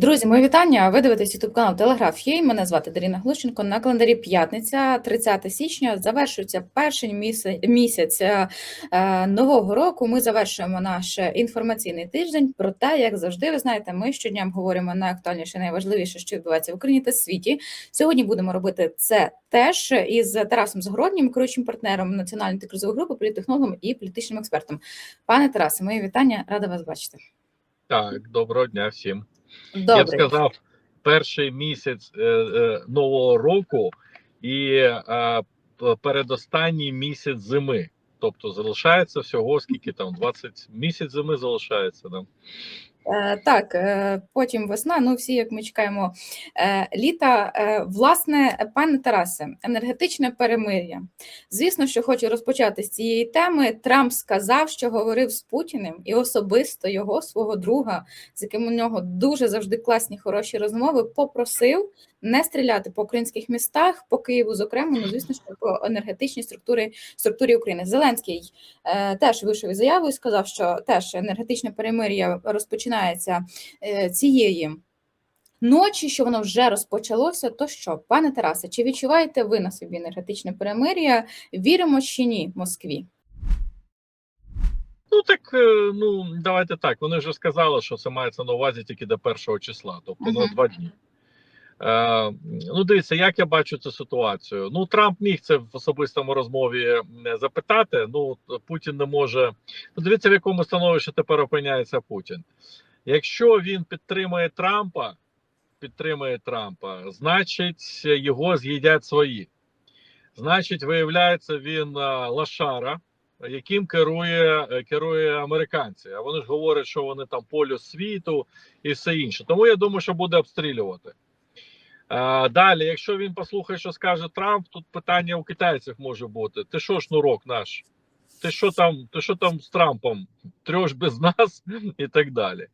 Друзі, мої вітання. Ви дивитесь YouTube канал Телеграф Є. Мене звати Даріна Глущенко. На календарі п'ятниця, 30 січня, завершується перший місяць, е, е, нового року. Ми завершуємо наш інформаційний тиждень. Проте, як завжди, ви знаєте, ми щодня говоримо найактуальніше, найважливіше, що відбувається в Україні та світі. Сьогодні будемо робити це теж із Тарасом Загороднім, керуючим партнером національної антикризової групи, політтехнологом і політичним експертом. Пане Тарасе, мої вітання, рада вас бачити. Так, доброго дня всім. Добре. Я б сказав, перший місяць е, е, нового року і е, передостанній місяць зими. Тобто залишається всього скільки там 20 місяць зими залишається. Да? Е, Так, е, потім весна. Ну всі, як ми чекаємо е, літа. Власне, пане Тарасе, енергетичне перемир'я. Звісно, що хочу розпочати з цієї теми. Трамп сказав, що говорив з Путіним, і особисто його свого друга, з яким у нього дуже завжди класні хороші розмови, попросив не стріляти по українських містах, по Києву, зокрема, ну звісно, що по енергетичній структурі структурі України. Зеленський теж вийшов із заявою, сказав, що теж енергетичне перемир'я розпочинається е, цієї ночі, що воно вже розпочалося. То що, пане Тарасе, чи відчуваєте ви на собі енергетичне перемир'я? Віримо чи ні Москві? Ну так е, ну давайте так. Вони вже сказали, що це мається на увазі тільки до першого числа, тобто на два дні. Е, ну, дивіться, як я бачу цю ситуацію. Ну, Трамп міг це в особистому розмові запитати. Ну, Путін не може. Ну, дивіться, в якому становищі тепер опиняється Путін. Якщо він підтримує Трампа, підтримує Трампа, значить його з'їдять свої. Значить, виявляється, він е, лошара, яким керує, е, керує американці. А вони ж говорять, що вони там полюс світу і все інше. Тому я думаю, що буде обстрілювати. Е, Далі, якщо він послухає, що скаже Трамп, тут питання у китайців може бути: ти що, шнурок наш? Ти що там, ти що там з Трампом? Трьох без нас і так далі.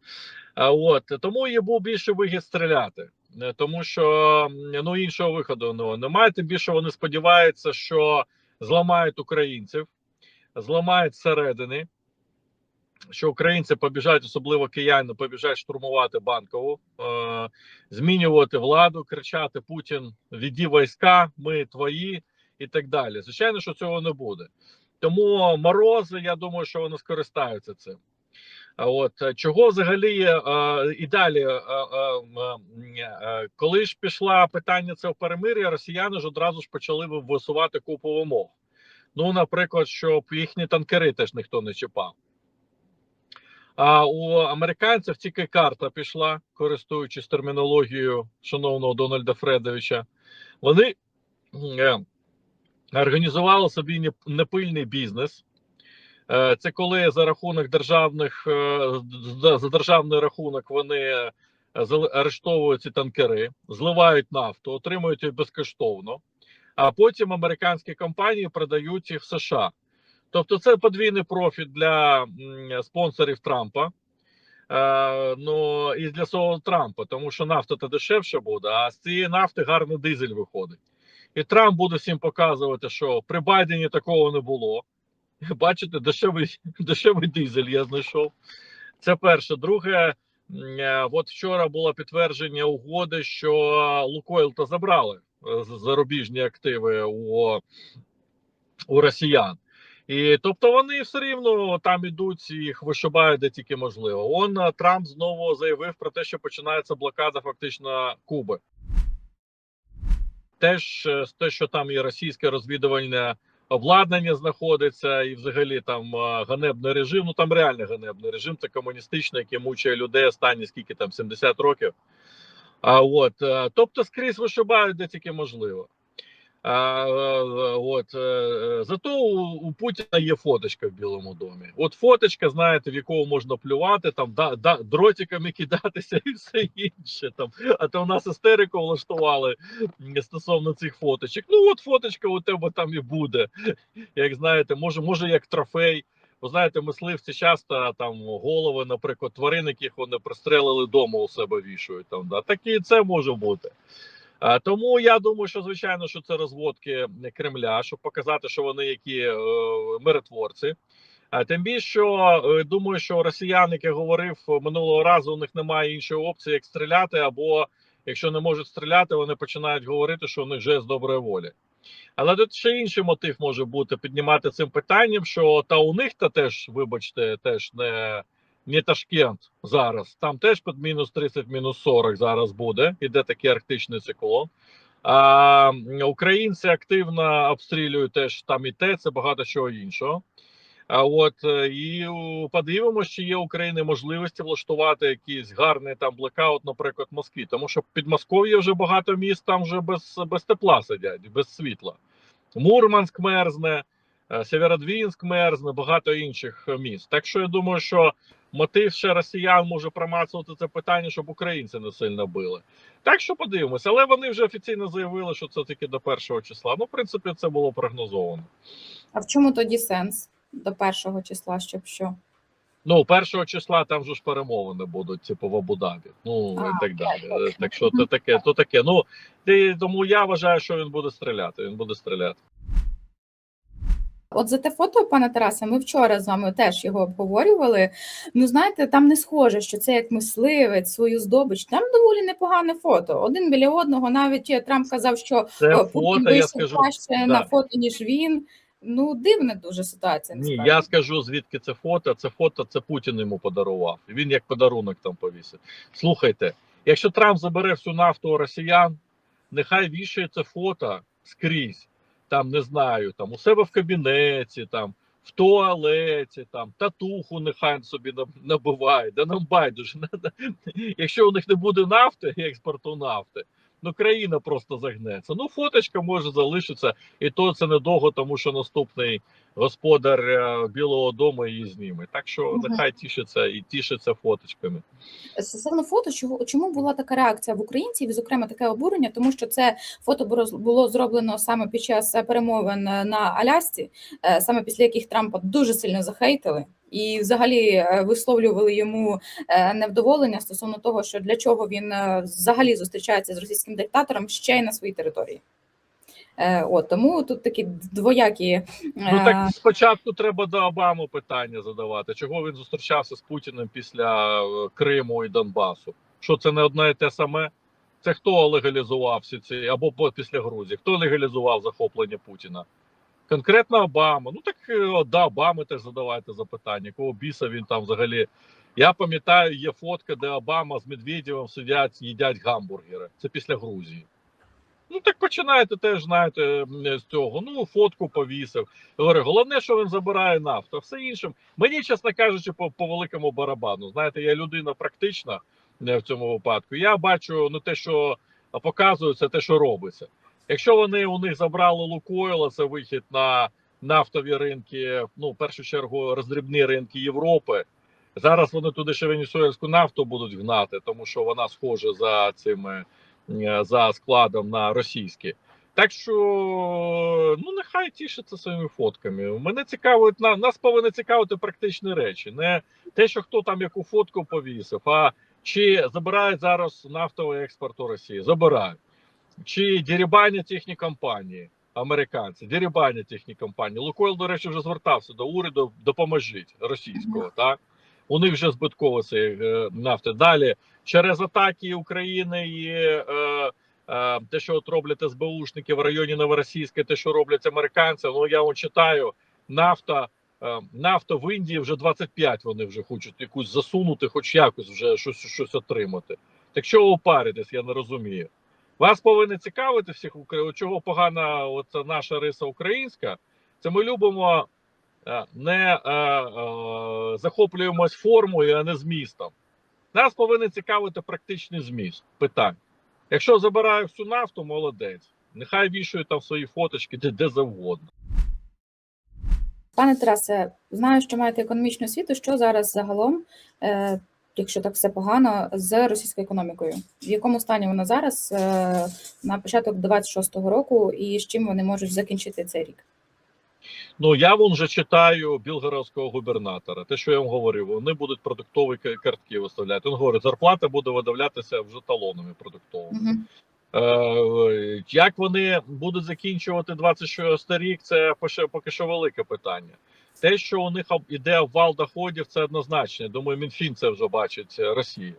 А от тому їй був більше вигід стріляти, Е, тому що ну іншого виходу ну, немає. Тим більше вони сподіваються, що зламають українців, зламають зсередини, що українці побіжать, особливо кияни, побіжать штурмувати банкову, е, змінювати владу, кричати Путін, віді війська, ми твої і так далі. Звичайно, що цього не буде. Тому морози, я думаю, що вони скористаються цим. От е, чого взагалі е, і далі, е, е, е, е, коли ж пішла питання це в перемир'я, росіяни ж одразу ж почали висувати купу вимог. Ну, наприклад, щоб їхні танкери теж ніхто не чіпав. А у американців тільки карта пішла, користуючись термінологією шановного Дональда Фредовича. Вони е, організували собі непильний бізнес. Е, Це коли за рахунок державних е, за державний рахунок вони е, арештовують ці танкери, зливають нафту, отримують їх безкоштовно, а потім американські компанії продають їх в США. Тобто, це подвійний профіт для спонсорів Трампа. Е, ну і для самого Трампа, тому що нафта то дешевше буде, а з цієї нафти гарний дизель виходить. І Трамп буде всім показувати, що при Байдені такого не було. Бачите, дешевий, дешевий дизель я знайшов. Це перше. Друге, е, от вчора було підтвердження угоди, що Лукойл то забрали е, зарубіжні активи у, у росіян. І тобто вони все рівно там ідуть їх вишибають де тільки можливо. Он Трамп знову заявив про те, що починається блокада фактично Куби. Теж е, те, що там і російське розвідувальне обладнання знаходиться, і взагалі там ганебний режим. Ну там реально ганебний режим. Це комуністичний, який мучає людей останні скільки там 70 років. А от е, тобто скрізь вишибають де тільки можливо. А, от е, зато у, у Путіна є фоточка в Білому домі. От фоточка, знаєте, в якого можна плювати, там да, да, дротиками кидатися і все інше. Там а то у нас істерику влаштували стосовно цих фоточок. Ну от фоточка у тебе там і буде. Як знаєте, може, може як трофей. Ви знаєте, мисливці часто там голови, наприклад, тварин, яких вони пристрелили вдома у себе вішають. Там да так і це може бути. А, тому я думаю, що звичайно, що це розводки Кремля, щоб показати, що вони які е, миротворці. А тим більше, е, думаю, що росіян, як я говорив минулого разу, у них немає іншої опції, як стріляти, або якщо не можуть стріляти, вони починають говорити, що у них жест доброї волі. Але тут ще інший мотив може бути піднімати цим питанням, що та у них та теж, вибачте, теж не, не Ташкент зараз. Там теж під мінус 30, мінус 40 зараз буде. Іде такий арктичний циклон. А українці активно обстрілюють теж там і те, це багато чого іншого. А от е, і подивимося, чи є України можливості влаштувати якийсь гарний там блекаут, наприклад, в Москві. Тому що в Підмосков'ї вже багато міст там вже без, без тепла сидять, без світла. Мурманськ мерзне, е, Сєвєродвінськ мерзне, багато інших міст. Так що я думаю, що мотив ще росіян може промацувати це питання, щоб українці не сильно били. Так що подивимося, але вони вже офіційно заявили, що це тільки до першого числа. Ну, в принципі, це було прогнозовано. А в чому тоді сенс до першого числа, щоб що? Ну, першого числа там же ж перемовини будуть, типу, в Абу-Дабі. Ну А, і так далі. точно. Так що то таке, то таке. Ну ти- тому я вважаю, що він буде стріляти. Він буде стріляти. От за те фото, пане Тарасе, ми вчора з вами теж його обговорювали. Ну, знаєте, там не схоже, що це як мисливець, свою здобич. Там доволі непогане фото. Один біля одного. Навіть е, Трамп казав, що Це о, Путін фото, я вийшов скажу. краще да. на фото, ніж він. Ну, дивна дуже ситуація. Ні, я скажу звідки це фото. Це фото це Путін йому подарував. Він як подарунок там повісив. Слухайте, якщо Трамп забере всю нафту у росіян, нехай вішає це фото скрізь. Там не знаю, там у себе в кабінеті, там в туалеті, там татуху нехай собі наб- набиває. Да нам байдуже. Якщо у них не буде нафти, експорту нафти, ну країна просто загнеться. Ну, фоточка може залишитися, і то це недовго, тому що наступний господар е, Білого Дому її зніме. Так що нехай тішиться і тішиться фоточками. Стосовно фото, чому була така реакція в українців, і, зокрема, таке обурення, тому що це фото було, зроблено саме під час перемовин на Алясці, е, саме після яких Трампа дуже сильно захейтили. І взагалі е, висловлювали йому невдоволення стосовно того, що для чого він взагалі зустрічається з російським диктатором ще й на своїй території. Е, От тому тут такі двоякі Ну так спочатку треба до Обами питання задавати. Чого він зустрічався з Путіним після е, Криму і Донбасу? Що це не одне і те саме? Це хто легалізував всі ці або після Грузії? Хто легалізував захоплення Путіна? Конкретно Обама. Ну так е, до Обами теж задавайте запитання. Кого біса він там взагалі? Я пам'ятаю, є фотка, де Обама з Медведєвим сидять, їдять гамбургери. Це після Грузії. Ну так починаєте теж, знаєте, з цього. Ну, фотку повісив. Говорю, головне, що він забирає нафту, все іншим. Мені, чесно кажучи, по, по великому барабану. Знаєте, я людина практична е, в цьому випадку. Я бачу ну, те, що показується, те, що робиться. Якщо вони у них забрали Лукойла, це вихід на нафтові ринки, ну, в першу чергу, роздрібні ринки Європи. Зараз вони туди ще венесуельську нафту будуть гнати, тому що вона схожа за цими за складом на російські. Так що ну нехай тішиться своїми фотками. Мене цікавить на нас повинні цікавити практичні речі, не те, що хто там яку фотку повісив, а чи забирають зараз нафтовий експорт у Росії? Забирають. Чи дерибанять їхні компанії, американці, дерибанять їхні компанії. Лукойл, до речі, вже звертався до уряду, допоможіть російського, так? У них вже збитково це е, нафти. Далі через атаки України і е, е, те, що от роблять СБУшники в районі Новоросійська, те, що роблять американці. Ну я вам читаю, нафта. е, Нафта в Індії вже 25 вони вже хочуть якусь засунути, хоч якось вже щось щось отримати. Так що ви паритесь, я не розумію. Вас повинні цікавити всіх чого погана оця наша риса українська. Це ми любимо не е, е, захоплюємось формою, а не змістом. Нас повинен цікавити практичний зміст питань. Якщо забирає всю нафту, молодець. Нехай вішають там свої фоточки де, де завгодно. Пане Тарасе, знаю, що маєте економічну освіту. Що зараз загалом, е, якщо так все погано, з російською економікою? В якому стані вона зараз е, на початок 26-го року, і з чим вони можуть закінчити цей рік? Ну я вон вже читаю білгородського губернатора. Те, що я вам говорив, вони будуть продуктові картки виставляти. Він говорить, зарплата буде видавлятися вже талонами продуктовими. Угу. Е, Як вони будуть закінчувати 26 рік, це поки- що велике питання. Те, що у них іде обвал доходів, це однозначно. Думаю, Мінфін це вже бачить Росія.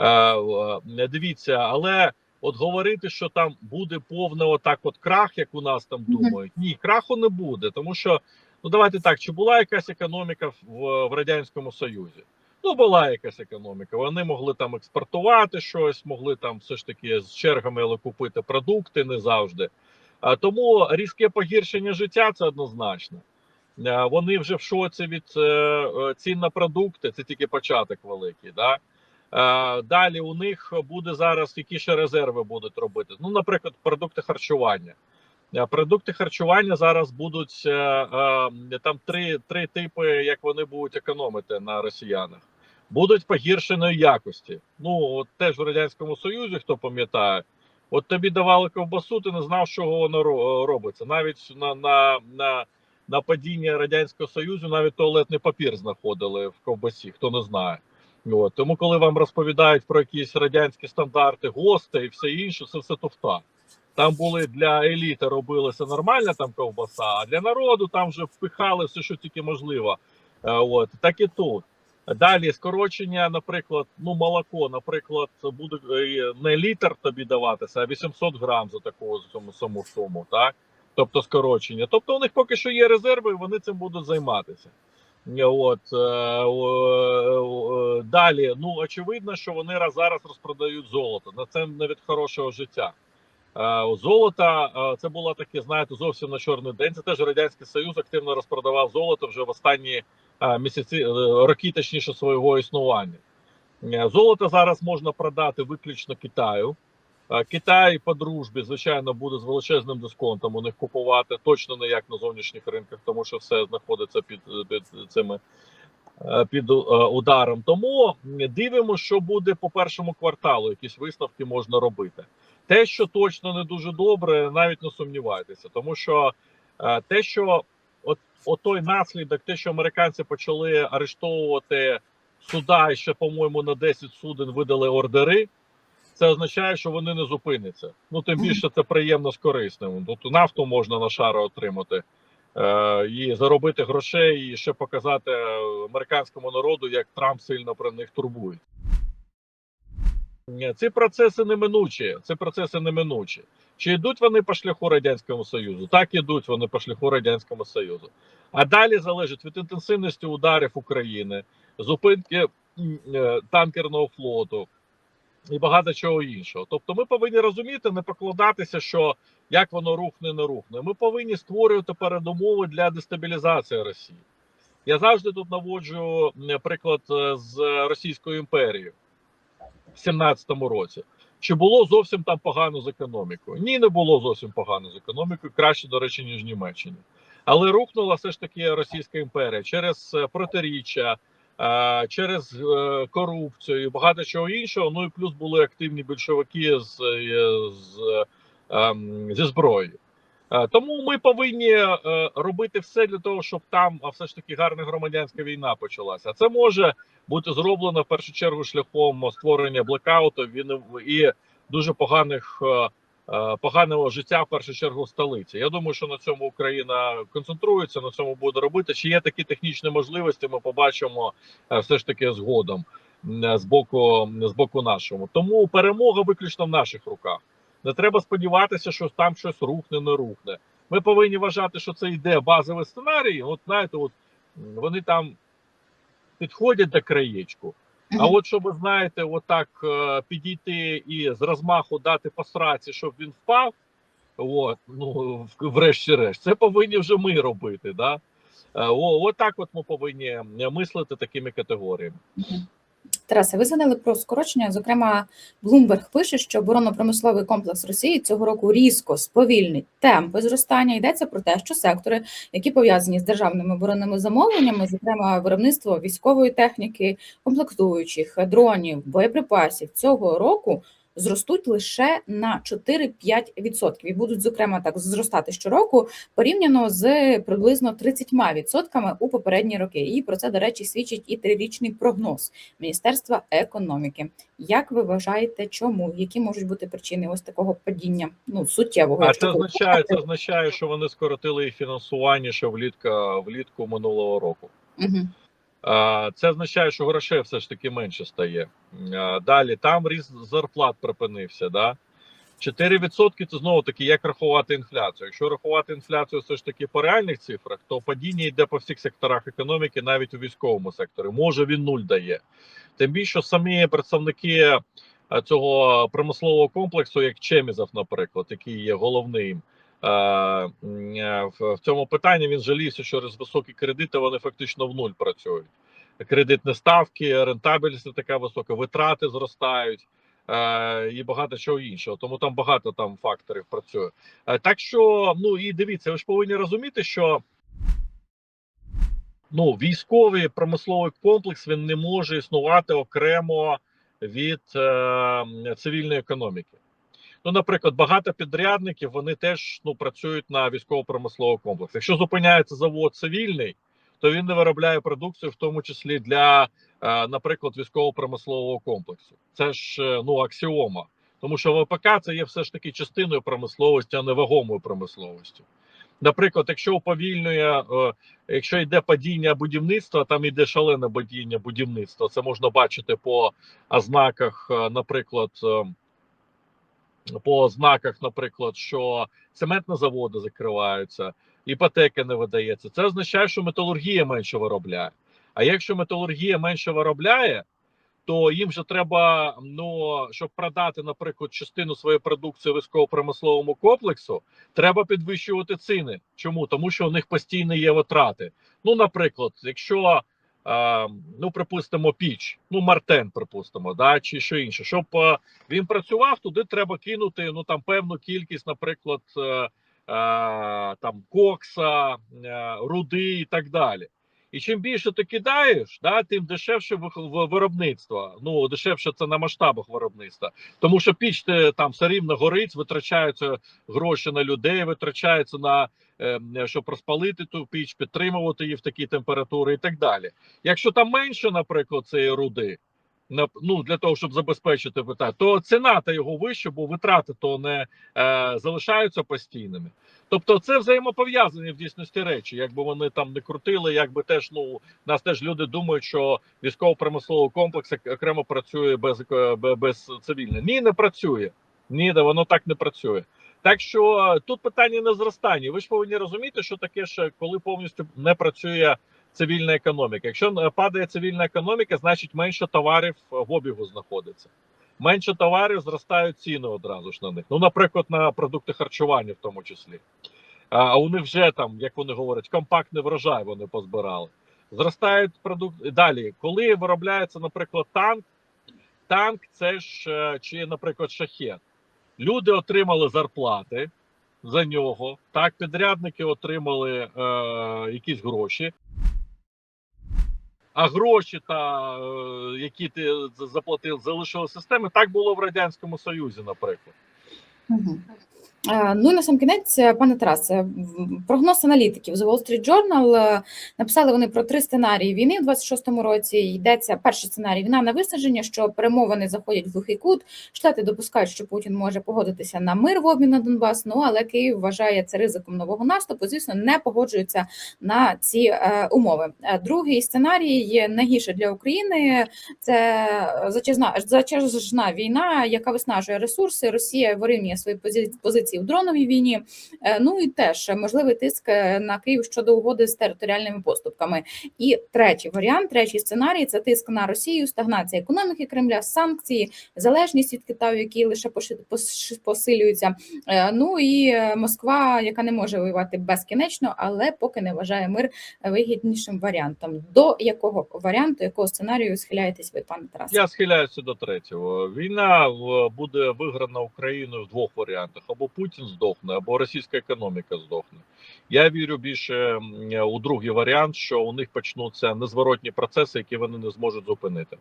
Е, дивіться, але от говорити, що там буде повний отак, от крах, як у нас там думають, ні, краху не буде, тому що ну давайте так, чи була якась економіка в, в радянському Союзі? Ну, була якась економіка. Вони могли там експортувати щось, могли там все ж таки з чергами але купити продукти не завжди. А тому різке погіршення життя це однозначно. Вони вже в шоці від е, е, цін на продукти, це тільки початок великий. Да? Е, Далі у них буде зараз які ще резерви будуть робити. Ну, наприклад, продукти харчування. Е, Продукти харчування зараз будуть е, там три, три типи, як вони будуть економити на росіянах. Будуть погіршеної якості. Ну от теж в радянському союзі, хто пам'ятає, от тобі давали ковбасу, ти не знав, чого воно робиться. Навіть на, на, на, на падіння радянського союзу навіть туалетний папір знаходили в ковбасі, хто не знає. От. Тому, коли вам розповідають про якісь радянські стандарти, гости і все інше, це все туфта. Там були для еліти робилася нормальна там ковбаса, а для народу там вже впихали все, що тільки можливо. Е, От так і тут. Далі скорочення, наприклад, ну молоко, наприклад, буде е, не літр тобі даватися, а 800 грам за таку саму, суму, так? Тобто скорочення. Тобто у них поки що є резерви, і вони цим будуть займатися. Е, От е, е, далі, ну очевидно, що вони зараз розпродають золото. На це не від хорошого життя. Золото це було таке, знаєте, зовсім на чорний день. Це теж радянський союз активно розпродавав золото вже в останні місяці роки, точніше свого існування. Золото зараз можна продати виключно Китаю. Китай по дружбі, звичайно, буде з величезним дисконтом у них купувати точно не як на зовнішніх ринках, тому що все знаходиться під, під цими е, під е, ударом. Тому дивимося, що буде по першому кварталу. Якісь висновки можна робити. Те, що точно не дуже добре, навіть не сумнівайтеся, тому що е, те, що от, от той наслідок, те, що американці почали арештовувати суда, і ще, по-моєму, на 10 суден видали ордери. Це означає, що вони не зупиняться. Ну тим більше це приємно з корисним. Тут нафту можна на шару отримати е, і заробити грошей, і ще показати е, американському народу, як Трамп сильно про них турбує. Ці процеси неминучі. Ці процеси неминучі. Чи йдуть вони по шляху Радянського Союзу? Так ідуть вони по шляху Радянського Союзу. А далі залежить від інтенсивності ударів України, зупинки е, танкерного флоту і багато чого іншого. Тобто, ми повинні розуміти, не покладатися, що як воно рухне, не рухне. Ми повинні створювати передумови для дестабілізації Росії. Я завжди тут наводжу м, приклад е, з Російською імперією в 17-му році. Чи було зовсім там погано з економікою? Ні, не було зовсім погано з економікою, краще, до речі, ніж Німеччині. Але рухнула все ж таки Російська імперія через е, протиріччя, е, через е, корупцію багато чого іншого. Ну і плюс були активні більшовики з, е, з, ем, зі зброєю. Е, Тому ми повинні е, робити все для того, щоб там все ж таки гарна громадянська війна почалася. Це може бути зроблено в першу чергу шляхом створення блекауту він і дуже поганих е, е, поганого життя в першу чергу столиці. Я думаю, що на цьому Україна концентрується, на цьому буде робити. Чи є такі технічні можливості? Ми побачимо е, все ж таки згодом з боку з боку нашому. Тому перемога виключно в наших руках. Не треба сподіватися, що там щось рухне, не рухне. Ми повинні вважати, що це йде базовий сценарій. От знаєте, от вони там підходять до краєчку. А от щоб знаєте, отак е, підійти і з розмаху дати по сраці, щоб він впав. От, ну врешті-решт, це повинні вже ми робити. Да? Е, О, от так от ми повинні мислити такими категоріями. Тарасе, ви згадали про скорочення. Зокрема, Bloomberg пише, що оборонно-промисловий комплекс Росії цього року різко сповільнить темпи зростання. Йдеться про те, що сектори, які пов'язані з державними оборонними замовленнями, зокрема виробництво військової техніки, комплектуючих, дронів, боєприпасів, цього року зростуть лише на 4-5% і будуть, зокрема, так зростати щороку порівняно з приблизно 30% у попередні роки. І про це, до речі, свідчить і трирічний прогноз Міністерства економіки. Як ви вважаєте, чому які можуть бути причини ось такого падіння? Ну суттєвого А це означає, це означає, що вони скоротили і фінансування ще влітка влітку минулого року. Мгм. Це означає, що грошей все ж таки менше стає. Далі там ріст зарплат припинився. Да? 4% це знову таки як рахувати інфляцію. Якщо рахувати інфляцію все ж таки по реальних цифрах, то падіння йде по всіх секторах економіки, навіть у військовому секторі. Може він нуль дає. Тим більше самі представники е, цього промислового комплексу, як Чемізов, наприклад, який є головним. Е, е, В цьому питанні він жалівся, що через високі кредити вони фактично в нуль працюють. Кредитні ставки, рентабельність така висока, витрати зростають е, і багато чого іншого. Тому там багато там факторів працює. Так що, ну і дивіться, ви ж повинні розуміти, що ну, військовий промисловий комплекс він не може існувати окремо від е, цивільної економіки. Ну, наприклад, багато підрядників вони теж ну, працюють на військово-промисловий комплекс. Якщо зупиняється завод цивільний, то він не виробляє продукцію, в тому числі для, е, наприклад, військово-промислового комплексу. Це ж е, ну аксіома. Тому що ВПК це є все ж таки частиною промисловості, а не вагомою промисловістю. Наприклад, якщо уповільнює, е, якщо йде падіння будівництва, там йде шалене падіння будівництва. Це можна бачити по ознаках, наприклад, е, по ознаках, наприклад, що цементні заводи закриваються, іпотека не видається. Це означає, що металургія менше виробляє. А якщо металургія менше виробляє, то їм же треба, ну щоб продати, наприклад, частину своєї продукції військово-промисловому комплексу, треба підвищувати ціни. Чому? Тому що у них постійно є витрати. Ну, наприклад, якщо ну припустимо піч, ну Мартен, припустимо, да, чи що інше, щоб е, він працював, туди треба кинути ну там певну кількість, наприклад, е, е, там кокса, руди і так далі. І чим більше ти кидаєш, да, тим дешевше виробництво. Ну дешевше це на масштабах виробництва. Тому що піч там все рівно горить, витрачаються гроші на людей, витрачаються на е, щоб розпалити ту піч, підтримувати її в такій температурі і так далі. Якщо там менше, наприклад, цієї руди, ну для того, щоб забезпечити питання, то ціна та його вища, бо витрати то не е, залишаються постійними. Тобто, це взаємопов'язані в дійсності речі. Якби вони там не крутили, якби теж ну нас теж люди думають, що військово-промисловий комплекс окремо працює без еко- без цивільного. Ні, не працює. Ні, да воно так не працює. Так що е, тут питання не зростання. Ви ж повинні розуміти, що таке ще коли повністю не працює цивільна економіка. Якщо е, падає цивільна економіка, значить менше товарів е, в обігу знаходиться. Менше товарів зростають ціни одразу ж на них. Ну, наприклад, на продукти харчування, в тому числі. А, у них вже там, як вони говорять, компактний врожай вони позбирали. Зростають продукти. Далі, коли виробляється, наприклад, танк, танк це ж е, чи, наприклад, шахет. Люди отримали зарплати за нього. Так, підрядники отримали е, якісь гроші. А гроші, та, е, які ти заплатив, залишили системи. Так було в Радянському Союзі, наприклад. Мгм. Е, Ну і на сам кінець, е, пане Тарасе, прогноз аналітиків The Wall Street Journal е, написали вони про три сценарії війни в 26-му році. Йдеться перший сценарій війна на виснаження, що перемовини заходять в глухий кут. Штати допускають, що Путін може погодитися на мир в обмін на Донбас. Ну але Київ вважає це ризиком нового наступу. Звісно, не погоджується на ці умови. Другий сценарій є найгірше для України. Це затяжна затяжна війна, яка виснажує ресурси. Росія вирівнює свої пози- позиції в дроновій війні. Е, Ну і теж можливий тиск е, на Київ щодо угоди з територіальними поступками. І третій варіант, третій сценарій це тиск на Росію, стагнація економіки Кремля, санкції, залежність від Китаю, які лише посилюються. Е, Ну і Москва, яка не може воювати безкінечно, але поки не вважає мир вигіднішим варіантом. До якого варіанту, якого сценарію схиляєтесь ви, пане Тарасе? Я схиляюся до третього. Війна буде виграна Україною в двох варіантах: або Путін здохне, або російська економіка здохне. Я вірю більше у другий варіант, що у них почнуться незворотні процеси, які вони не зможуть зупинити.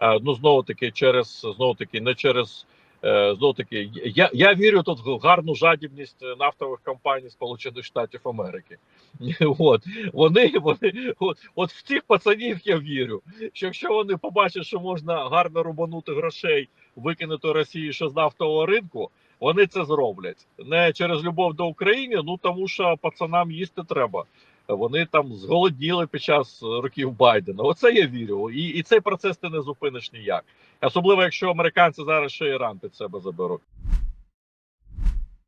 Е, Ну знову таки, через знову таки, не через Е, Знов таки, я, я вірю тут в гарну жадібність нафтових компаній Сполучених Штатів Америки. От вони, вони от, от в цих пацанів я вірю. Що якщо вони побачать, що можна гарно рубанути грошей, викинути Росію ще з нафтового ринку, вони це зроблять не через любов до України, ну тому що пацанам їсти треба. Вони там зголодніли під час років Байдена. Оце я вірю. І, і цей процес ти не зупиниш ніяк. Особливо, якщо американці зараз ще Іран під себе заберуть.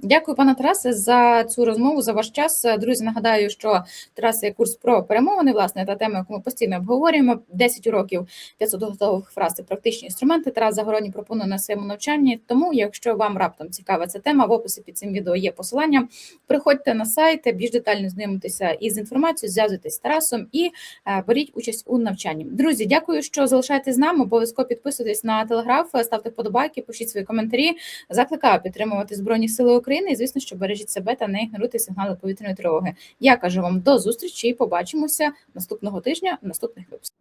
Дякую, пане Тарасе, за цю розмову, за ваш час. Друзі, нагадаю, що Тарас є курс про перемовини, власне, та тема, яку ми постійно обговорюємо. 10 уроків 500 готових фраз практичні інструменти. Тарас Загородній пропонує на своєму навчанні. Тому, якщо вам раптом цікава ця тема, в описі під цим відео є посилання. Приходьте на сайт, більш детально знайомитися із інформацією, зв'язуйтесь з Тарасом і е, беріть участь у навчанні. Друзі, дякую, що залишаєтесь з нами. Обов'язково підписуйтесь на телеграф, ставте вподобайки, пишіть свої коментарі. Закликаю підтримувати Збройні Сили України. І звісно, що бережіть себе та не ігноруйте сигнали повітряної тривоги. Я кажу вам до зустрічі і побачимося наступного тижня в наступних випусках.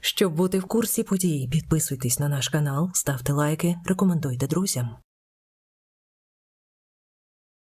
Щоб бути в курсі подій, підписуйтесь на наш канал, ставте лайки, рекомендуйте друзям.